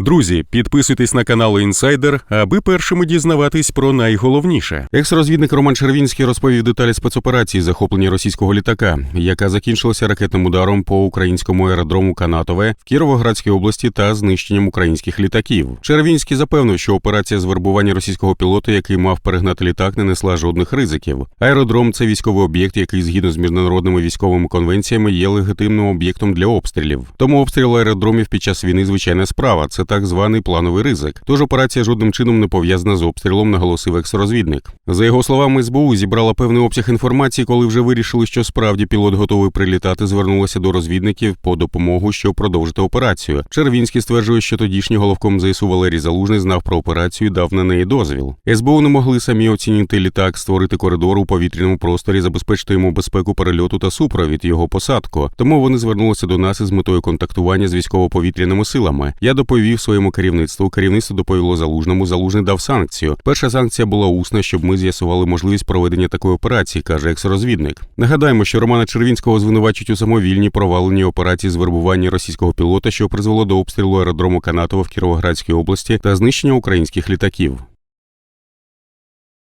Друзі, підписуйтесь на канал Інсайдер, аби першими дізнаватись про найголовніше. Екс-розвідник Роман Червінський розповів деталі спецоперації захоплення російського літака, яка закінчилася ракетним ударом по українському аеродрому Канатове в Кіровоградській області та знищенням українських літаків. Червінський запевнив, що операція з вербування російського пілота, який мав перегнати літак, не несла жодних ризиків. Аеродром це військовий об'єкт, який згідно з міжнародними військовими конвенціями є легітимним об'єктом для обстрілів. Тому обстріл аеродромів під час війни звичайна справа. Це так званий плановий ризик. Тож операція жодним чином не пов'язана з обстрілом, наголосив екс-розвідник. За його словами, СБУ зібрала певний обсяг інформації, коли вже вирішили, що справді пілот готовий прилітати, звернулася до розвідників по допомогу, щоб продовжити операцію. Червінський стверджує, що тодішній головком ЗСУ Валерій Залужний знав про операцію, і дав на неї дозвіл. СБУ не могли самі оцінити літак, створити коридор у повітряному просторі, забезпечити йому безпеку перельоту та супровід його посадку. Тому вони звернулися до нас із метою контактування з військово-повітряними силами. Я доповів своєму керівництву. Керівництво доповіло залужному. Залужний дав санкцію. Перша санкція була усна, щоб ми з'ясували можливість проведення такої операції, каже екс-розвідник. Нагадаємо, що Романа Червінського звинувачують у самовільній проваленій операції з вербування російського пілота, що призвело до обстрілу аеродрому Канатова в Кіровоградській області та знищення українських літаків.